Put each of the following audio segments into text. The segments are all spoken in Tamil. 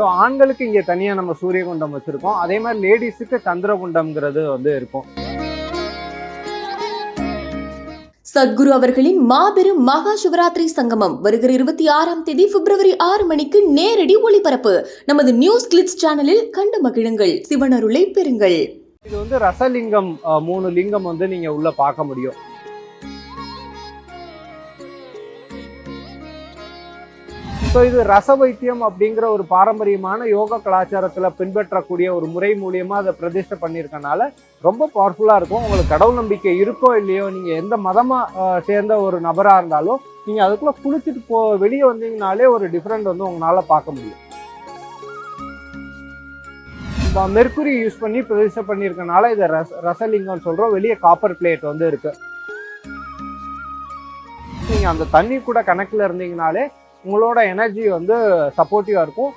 ஸோ ஆண்களுக்கு இங்கே தனியாக நம்ம சூரியகுண்டம் வச்சுருக்கோம். அதே மாதிரி லேடிஸுக்கு சந்திரகுண்டம்ங்கிறது வந்து இருக்கும். சத்குரு அவர்களின் மாபெரும் மகா சிவராத்திரி சங்கமம் வருகிற இருபத்தி ஆறாம் தேதி பிப்ரவரி ஆறு மணிக்கு நேரடி ஒளிபரப்பு. நமது நியூஸ் கிளிட்ஸ் சேனலில் கண்டு மகிழுங்கள். சிவனருளை பெறுங்கள். இது வந்து ரசலிங்கம் மூணு லிங்கம் வந்து நீங்கள் உள்ளே பார்க்க முடியும். ஸோ இது ரச வைத்தியம் அப்படிங்கிற ஒரு பாரம்பரியமான யோகா கலாச்சாரத்தில் பின்பற்றக்கூடிய ஒரு முறை மூலியமாக அதை பிரதிஷ்டை பண்ணியிருக்கனால ரொம்ப பவர்ஃபுல்லாக இருக்கும். உங்களுக்கு கடவுள் நம்பிக்கை இருக்கோ இல்லையோ நீங்கள் எந்த மதமாக சேர்ந்த ஒரு நபராக இருந்தாலும் நீங்கள் அதுக்குள்ளே குளிச்சுட்டு போ வெளியே வந்தீங்கனாலே ஒரு டிஃப்ரெண்ட் வந்து உங்களால் பார்க்க முடியும். இப்போ மெர்க்குரி யூஸ் பண்ணி பிரதிஷ்டை பண்ணியிருக்கனால இதை ரச ரசலிங்கம்னு சொல்கிறோம் வெளியே காப்பர் பிளேட் வந்து இருக்குது நீங்கள் அந்த தண்ணி கூட கணக்கில் இருந்தீங்கனாலே உங்களோட எனர்ஜி வந்து சப்போர்ட்டிவாக இருக்கும்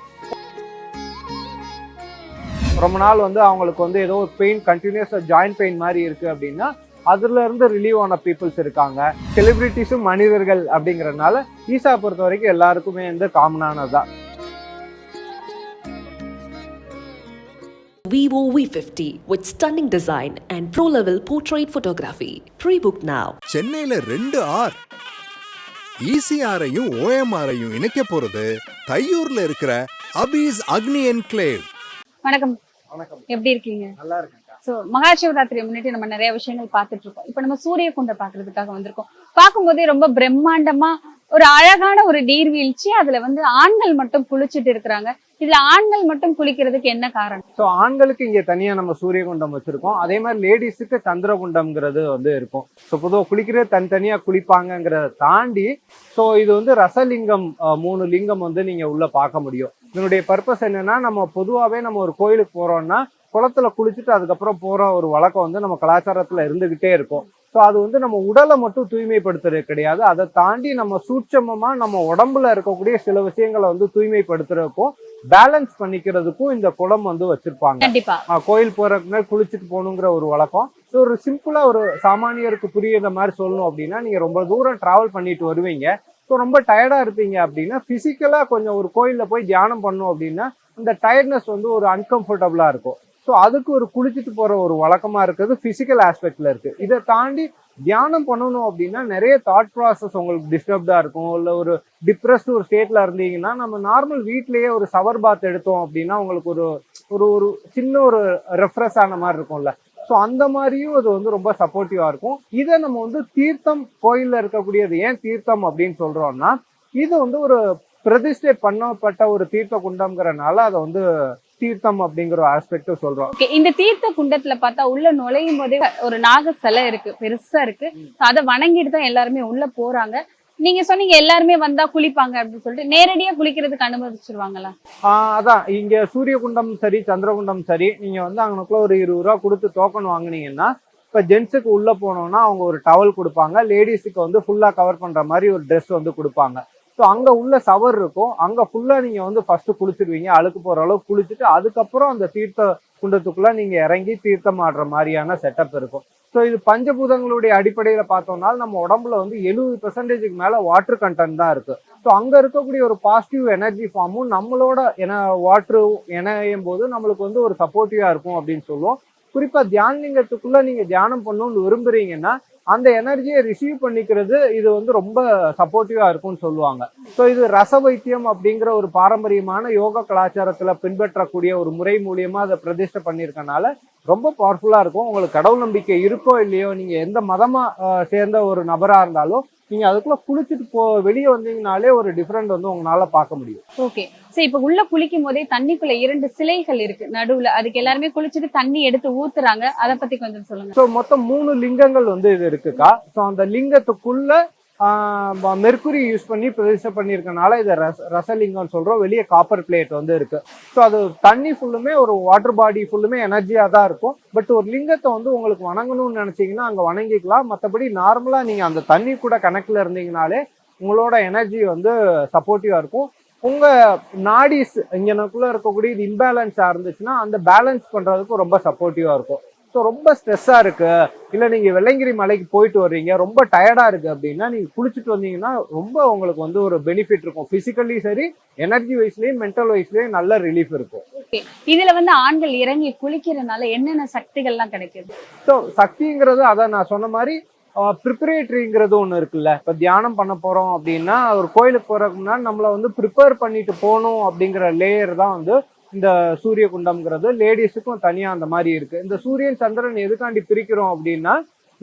ரொம்ப நாள் வந்து அவங்களுக்கு வந்து ஏதோ பெயின் கண்டினியூஸ் ஜாயிண்ட் பெயின் மாதிரி இருக்கு அப்படின்னா அதுல இருந்து ரிலீவ் ஆன பீப்புள்ஸ் இருக்காங்க செலிபிரிட்டிஸும் மனிதர்கள் அப்படிங்கறதுனால ஈசா பொறுத்த வரைக்கும் எல்லாருக்குமே வந்து காமனானதுதான் Vivo V50 with stunning design and pro-level portrait photography. Pre-book now. சென்னையில ரெண்டு ஆர் ஈசிஆரையும் ஓஎம்ஆரையும் இணைக்க போறது தையூர்ல இருக்கிற அபீஸ் அக்னி என்க்ளேவ் வணக்கம். வணக்கம். எப்படி இருக்கீங்க? நல்லா இருக்கேன் சோ மகா சிவராத்திரியை முன்னிட்டு நம்ம நிறைய விஷயங்கள் பார்த்துட்டு இருக்கோம். இப்ப நம்ம சூரிய குண்டை பாக்குறதுக்காக வந்திருக்கோம். பார்க்கும்போதே ரொம்ப பிரம்மாண்டமா ஒரு அழகான ஒரு நீர்வீழ்ச்சி அதுல வந்து ஆண்கள் மட்டும் குளிச்சுட்டு இருக்கிறாங்க. இதுல ஆண்கள் மட்டும் குளிக்கிறதுக்கு என்ன காரணம்? ஸோ ஆண்களுக்கு இங்கே தனியாக நம்ம சூரியகுண்டம் வச்சுருக்கோம். அதே மாதிரி லேடிஸுக்கு சந்திரகுண்டம்ங்கிறது வந்து இருக்கும். ஸோ பொதுவாக குளிக்கிறது தனித்தனியாக குளிப்பாங்கங்கிறத தாண்டி ஸோ இது வந்து ரசலிங்கம் மூணு லிங்கம் வந்து நீங்கள் உள்ளே பார்க்க முடியும். இதனுடைய பர்பஸ் என்னன்னா நம்ம பொதுவாகவே நம்ம ஒரு கோயிலுக்கு போறோம்னா குளத்துல குளிச்சுட்டு அதுக்கப்புறம் போகிற ஒரு வழக்கம் வந்து நம்ம கலாச்சாரத்தில் இருந்துக்கிட்டே இருக்கும். ஸோ அது வந்து நம்ம உடலை மட்டும் தூய்மைப்படுத்துறது கிடையாது. அதை தாண்டி நம்ம சூட்சமமா நம்ம உடம்புல இருக்கக்கூடிய சில விஷயங்களை வந்து தூய்மைப்படுத்துறதுக்கும் பேலன்ஸ் பண்ணிக்கிறதுக்கும் இந்த குளம் வந்து வச்சிருப்பாங்க. கோயில் போறதுக்கு முன்னாடி குளிச்சுட்டு போகணுங்கிற ஒரு வழக்கம். ஸோ ஒரு சிம்பிளா ஒரு சாமானியருக்கு புரியுற மாதிரி சொல்லணும் அப்படின்னா நீங்க ரொம்ப தூரம் டிராவல் பண்ணிட்டு வருவீங்க. ஸோ ரொம்ப டயர்டா இருப்பீங்க அப்படின்னா பிசிக்கலா கொஞ்சம் ஒரு கோயில்ல போய் தியானம் பண்ணோம் அப்படின்னா அந்த டயர்ட்னஸ் வந்து ஒரு அன்கம்ஃபர்டபுளா இருக்கும். ஸோ அதுக்கு ஒரு குளிச்சுட்டு போகிற ஒரு வழக்கமாக இருக்கிறது ஃபிசிக்கல் ஆஸ்பெக்டில் இருக்குது இதை தாண்டி தியானம் பண்ணணும் அப்படின்னா நிறைய தாட் ப்ராசஸ் உங்களுக்கு டிஸ்டர்ப்டாக இருக்கும். இல்லை ஒரு டிப்ரெஸ்ட் ஒரு ஸ்டேட்டில் இருந்தீங்கன்னா நம்ம நார்மல் வீட்லேயே ஒரு சவர் பாத் எடுத்தோம் அப்படின்னா உங்களுக்கு ஒரு ஒரு ஒரு சின்ன ஒரு ரெஃப்ரெஷ் ஆன மாதிரி இருக்கும்ல. ஸோ அந்த மாதிரியும் அது வந்து ரொம்ப சப்போர்ட்டிவாக இருக்கும். இதை நம்ம வந்து தீர்த்தம் கோயிலில் இருக்கக்கூடியது ஏன் தீர்த்தம் அப்படின்னு சொல்கிறோம்னா இது வந்து ஒரு பிரதிஷ்டை பண்ணப்பட்ட ஒரு தீர்த்த குண்டம்ங்கிறனால அதை வந்து தீர்த்தம் அப்படிங்கிற ஒரு ஆஸ்பெக்ட் சொல்றோம். ஓகே இந்த தீர்த்த குண்டத்துல பார்த்தா உள்ள நுழையும் போதே ஒரு நாக சிலை இருக்கு பெருசா இருக்கு. அதை வணங்கிட்டு தான் எல்லாருமே உள்ள போறாங்க. நீங்க சொன்னீங்க எல்லாருமே வந்தா குளிப்பாங்க அப்படின்னு சொல்லிட்டு நேரடியா குளிக்கிறதுக்கு அனுமதிச்சிருவாங்களா? அதான் இங்க சூரியகுண்டம் சரி சந்திரகுண்டம் சரி நீங்க வந்து அங்கனுக்குள்ள ஒரு இருபது ரூபா கொடுத்து டோக்கன் வாங்குனீங்கன்னா இப்ப ஜென்ஸுக்கு உள்ள போனோம்னா அவங்க ஒரு டவல் கொடுப்பாங்க லேடிஸுக்கு வந்து ஃபுல்லா கவர் பண்ற மாதிரி ஒரு Dress வந்து கொடுப்பாங்க. ஸோ அங்கே உள்ள சவர் இருக்கும். அங்கே ஃபுல்லாக நீங்கள் வந்து ஃபஸ்ட்டு குளிச்சிருவீங்க. அழுக்கு போகிற அளவுக்கு குளிச்சுட்டு அதுக்கப்புறம் அந்த தீர்த்த குண்டத்துக்குள்ளே நீங்கள் இறங்கி தீர்த்தம் ஆடுற மாதிரியான செட்டப் இருக்கும். ஸோ இது பஞ்சபூதங்களுடைய அடிப்படையில் பார்த்தோம்னா நம்ம உடம்புல வந்து எழுபது பெர்சன்டேஜுக்கு மேலே வாட்டர் கண்டென்ட் தான் இருக்குது ஸோ அங்கே இருக்கக்கூடிய ஒரு பாசிட்டிவ் எனர்ஜி ஃபார்மும் நம்மளோட என வாட்ரு இணையும் போது நம்மளுக்கு வந்து ஒரு சப்போர்ட்டிவாக இருக்கும் அப்படின்னு சொல்லுவோம். குறிப்பாக தியானலிங்கத்துக்குள்ளே நீங்கள் தியானம் பண்ணணும்னு விரும்புகிறீங்கன்னா அந்த எனர்ஜியை ரிசீவ் பண்ணிக்கிறது இது வந்து ரொம்ப சப்போர்ட்டிவாக இருக்கும்னு சொல்லுவாங்க. ஸோ இது ரச வைத்தியம் அப்படிங்கிற ஒரு பாரம்பரியமான யோகா கலாச்சாரத்தில் பின்பற்றக்கூடிய ஒரு முறை மூலியமாக அதை பிரதிஷ்டை பண்ணியிருக்கனால ரொம்ப பவர்ஃபுல்லாக இருக்கும். உங்களுக்கு கடவுள் நம்பிக்கை இருக்கோ இல்லையோ நீங்கள் எந்த மதமாக சேர்ந்த ஒரு நபராக இருந்தாலும் நீங்க அதுக்குள்ள குளிச்சுட்டு போ வெளியே வந்தீங்கனாலே ஒரு டிஃப்ரெண்ட் வந்து உங்களால பார்க்க முடியும். ஓகே சரி இப்ப உள்ள குளிக்கும் போதே தண்ணிக்குள்ள இரண்டு சிலைகள் இருக்கு. நடுவுல அதுக்கு எல்லாருமே குளிச்சுட்டு தண்ணி எடுத்து ஊத்துறாங்க. அத பத்தி கொஞ்சம் சொல்லுங்க. ஸோ மொத்தம் மூணு லிங்கங்கள் வந்து இது இருக்குக்கா. ஸோ அந்த லிங்கத்துக்குள்ள மெர்குரி யூஸ் பண்ணி பிரதிஷ்டை பண்ணியிருக்கனால இதை ரச ரசலிங்கம்னு சொல்கிறோம் வெளியே காப்பர் பிளேட் வந்து இருக்குது ஸோ அது தண்ணி ஃபுல்லுமே ஒரு வாட்டர் பாடி ஃபுல்லுமே எனர்ஜியாக தான் இருக்கும். பட் ஒரு லிங்கத்தை வந்து உங்களுக்கு வணங்கணும்னு நினச்சிங்கன்னா அங்கே வணங்கிக்கலாம். மற்றபடி நார்மலாக நீங்கள் அந்த தண்ணி கூட கணக்கில் இருந்தீங்கனாலே உங்களோட எனர்ஜி வந்து சப்போர்ட்டிவாக இருக்கும். உங்கள் நாடிஸ் இங்கனக்குள்ளே இருக்கக்கூடிய இது இம்பேலன்ஸா இருந்துச்சுன்னா அந்த பேலன்ஸ் பண்ணுறதுக்கு ரொம்ப சப்போர்ட்டிவாக இருக்கும். ஸோ ரொம்ப ஸ்ட்ரெஸ்ஸா இருக்கு. இல்ல நீங்க வெள்ளங்கிரி மலைக்கு போயிட்டு வர்றீங்க. ரொம்ப டயர்டா இருக்கு அப்படின்னா நீங்க குளிச்சுட்டு வந்தீங்கன்னா ரொம்ப உங்களுக்கு வந்து ஒரு பெனிஃபிட் இருக்கும். பிசிக்கலி சரி எனர்ஜி வைஸ்லயும் மென்டல் வைஸ்லயும் நல்ல ரிலீஃப் இருக்கும். இதுல வந்து ஆண்கள் இறங்கி குளிக்கிறதுனால என்னென்ன சக்திகள்லாம் கிடைக்குது? ஸோ சக்திங்கிறது அதான் நான் சொன்ன மாதிரி ப்ரிப்பரேட்டரிங்கிறது ஒன்று இருக்குல்ல. இப்போ தியானம் பண்ண போகிறோம் அப்படின்னா ஒரு கோயிலுக்கு போகிறதுக்கு முன்னாடி நம்மளை வந்து ப்ரிப்பேர் பண்ணிட்டு போகணும் அப்படிங்கிற லேயர் தான் வந்து இந்த சூரிய குண்டம்ங்கிறது லேடிஸுக்கும் தனியாக அந்த மாதிரி இருக்குது இந்த சூரியன் சந்திரன் எதுக்காண்டி பிரிக்கிறோம் அப்படின்னா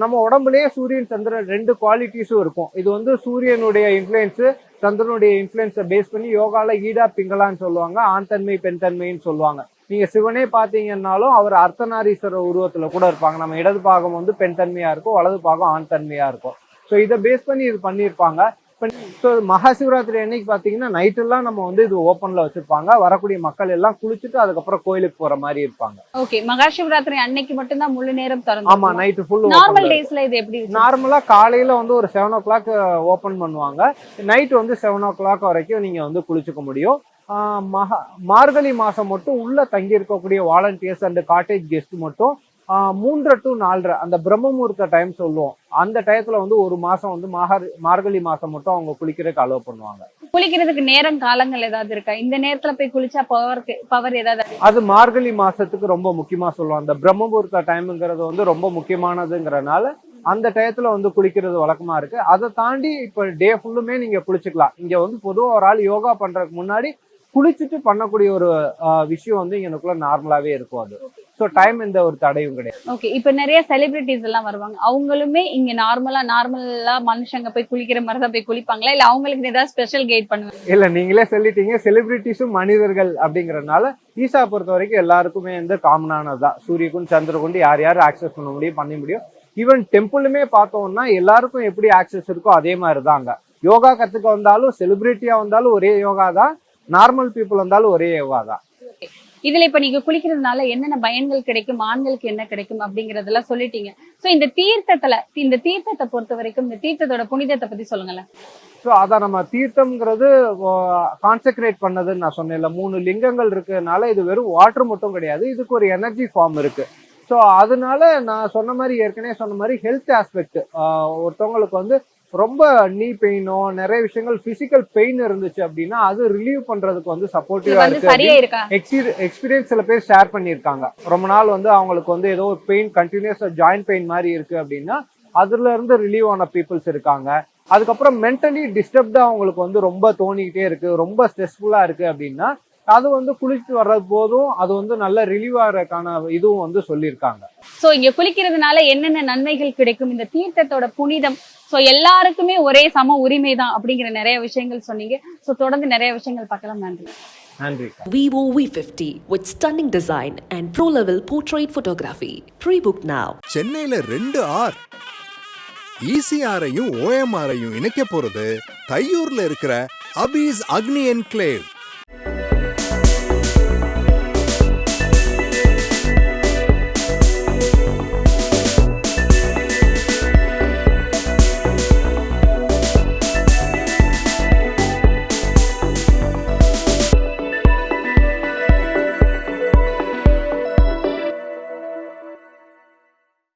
நம்ம உடம்புலயே சூரியன் சந்திரன் ரெண்டு குவாலிட்டிஸும் இருக்கும். இது வந்து சூரியனுடைய இன்ஃப்ளூயன்ஸு சந்திரனுடைய இன்ஃப்ளூயன்ஸை பேஸ் பண்ணி யோகாவில் ஈடா பிங்களான்னு சொல்லுவாங்க ஆண் தன்மை பெண் தன்மைன்னு சொல்லுவாங்க. நீங்கள் சிவனே பார்த்தீங்கன்னாலும் அவர் அர்த்தநாரீஸ்வரர் உருவத்தில் கூட இருப்பாங்க. நம்ம இடது பாகம் வந்து பெண் தன்மையாக இருக்கும் வலது பாகம் ஆண் தன்மையாக இருக்கும். ஸோ இதை பேஸ் பண்ணி இது பண்ணியிருப்பாங்க. ஸோ மகா சிவராத்திரி அன்னைக்கு பார்த்தீங்கன்னா நைட்டெல்லாம் நம்ம வந்து இது ஓப்பன்ல வச்சிருப்பாங்க. வரக்கூடிய மக்கள் எல்லாம் குளிச்சுட்டு அதுக்கப்புறம் கோயிலுக்கு போற மாதிரி இருப்பாங்க. ஓகே மகா சிவராத்திரி அன்னைக்கு மட்டும்தான் முழு நேரம் ஆமா திறந்து நைட்டு ஃபுல் நார்மல் டேஸ்ல இது எப்படி? நார்மலா காலையில வந்து ஒரு செவன் ஓ கிளாக் ஓப்பன் பண்ணுவாங்க. நைட் வந்து செவன் ஓ கிளாக் வரைக்கும் நீங்க வந்து குளிச்சுக்க முடியும். மகா மார்கழி மாசம் மட்டும் உள்ள தங்கி இருக்கக்கூடிய வாலண்டியர்ஸ் அண்ட் காட்டேஜ் கெஸ்ட் மட்டும் மூன்றரை டு நாலரை அந்த பிரம்ம முகூர்த்த டைம் சொல்லுவோம். அந்த டயத்துல வந்து ஒரு மாசம் வந்து மாகாரி மார்கழி மாசம் மட்டும் அவங்க குளிக்கிறதுக்கு அலோவ் பண்ணுவாங்க. குளிக்கிறதுக்கு நேரம் காலங்கள் ஏதாவது இருக்கா? இந்த நேரத்துல போய் குளிச்சா பவர் பவர் ஏதாவது? அது மார்கழி மாசத்துக்கு ரொம்ப முக்கியமா சொல்லுவோம் அந்த பிரம்ம முகூர்த்த டைம்ங்கிறது வந்து ரொம்ப முக்கியமானதுங்கிறனால அந்த டயத்துல வந்து குளிக்கிறது வழக்கமா இருக்கு. அதை தாண்டி இப்ப டே ஃபுல்லுமே நீங்க குளிச்சுக்கலாம். இங்க வந்து பொதுவா ஒரு ஆள் யோகா பண்றதுக்கு முன்னாடி குளிச்சுட்டு பண்ணக்கூடிய ஒரு விஷயம் வந்து இங்கனுக்குள்ள நார்மலாவே இருக்கும் அது. ஸோ டைம் எந்த ஒரு தடையும் கிடையாது. ஓகே இப்ப நிறைய செலிபிரிட்டிஸ் எல்லாம் வருவாங்க. அவங்களுமே இங்க நார்மலா நார்மலா மனுஷங்க போய் குளிக்கிற மாதிரி தான் போய் குளிப்பாங்களா? இல்ல அவங்களுக்கு ஏதாவது ஸ்பெஷல் கைட் பண்ணுவாங்க இல்ல நீங்களே சொல்லிட்டீங்க. செலிபிரிட்டிஸும் மனிதர்கள் அப்படிங்கறதுனால ஈசா பொறுத்த வரைக்கும் எல்லாருக்குமே வந்து காமனானதுதான் சூரியகுண்ட் சந்திரகுண்ட் யார் யார் ஆக்சஸ் பண்ண முடியும் பண்ண முடியும். ஈவன் டெம்பிளுமே பார்த்தோம்னா எல்லாருக்கும் எப்படி ஆக்சஸ் இருக்கோ அதே மாதிரி தாங்க யோகா கத்துக்க வந்தாலும் செலிபிரிட்டியா வந்தாலும் ஒரே யோகா தான். நார்மல் பீப்புள் வந்தாலும் ஒரே யோகா தான். இதுல இப்ப நீங்க குளிக்கிறதுனால என்னென்ன பயன்கள் கிடைக்கும் ஆண்களுக்கு என்ன கிடைக்கும் அப்படிங்கறதெல்லாம் சொல்லிட்டீங்க. சோ இந்த தீர்த்தத்துல இந்த தீர்த்தத்தை பொறுத்த வரைக்கும் இந்த தீர்த்தத்தோட புனிதத்தை பத்தி சொல்லுங்களேன். ஸோ அதான் நம்ம தீர்த்தம்ங்கிறது கான்சென்ட்ரேட் பண்ணதுன்னு நான் சொன்னேன்ல. மூணு லிங்கங்கள் இருக்கிறதுனால இது வெறும் வாட்டர் மட்டும் கிடையாது. இதுக்கு ஒரு எனர்ஜி ஃபார்ம் இருக்கு. ஸோ அதனால நான் சொன்ன மாதிரி ஏற்கனவே சொன்ன மாதிரி ஹெல்த் ஆஸ்பெக்ட் ஒருத்தவங்களுக்கு வந்து ரொம்ப நீ பெயினோ நிறைய விஷயங்கள் பிசிக்கல் பெயின் இருந்துச்சு அப்படின்னா அது ரிலீவ் பண்றதுக்கு வந்து சப்போர்ட்டிவா இருக்கு எக்ஸ்பீரியன்ஸ் சில பேர் ஷேர் பண்ணியிருக்காங்க. ரொம்ப நாள் வந்து அவங்களுக்கு வந்து ஏதோ ஒரு பெயின் கண்டினியூஸ் ஜாயிண்ட் பெயின் மாதிரி இருக்கு அப்படின்னா அதுல இருந்து ரிலீவ் ஆன பீப்புள்ஸ் இருக்காங்க. அதுக்கப்புறம் மென்டலி டிஸ்டர்ப்டா அவங்களுக்கு வந்து ரொம்ப தோணிக்கிட்டே இருக்கு ரொம்ப ஸ்ட்ரெஸ்ஃபுல்லா இருக்கு அப்படின்னா அது வந்து குளிச்சுட்டு வர்றது போதும் அது வந்து நல்ல ரிலீவ் ஆகிறதுக்கான இதுவும் வந்து சொல்லியிருக்காங்க. சோ இங்க குளிக்கிறதுனால என்னென்ன நன்மைகள் கிடைக்கும்? இந்த தீர்த்தத்தோட புனிதம். சோ எல்லாருக்குமே ஒரே சம உரிமை தான் அப்படிங்கிற நிறைய விஷயங்கள் சொன்னீங்க. சோ தொடர்ந்து நிறைய விஷயங்கள் பார்க்கலாம். நன்றி. நன்றி. Vivo V50 with stunning design and pro level portrait photography. Pre book now. சென்னையில ரெண்டு ஆர் ஈசிஆரையும் ஓஎம்ஆரையும் இணைக்க போறது தையூர்ல இருக்கிற அபீஸ் அக்னி என்க்ளேவ்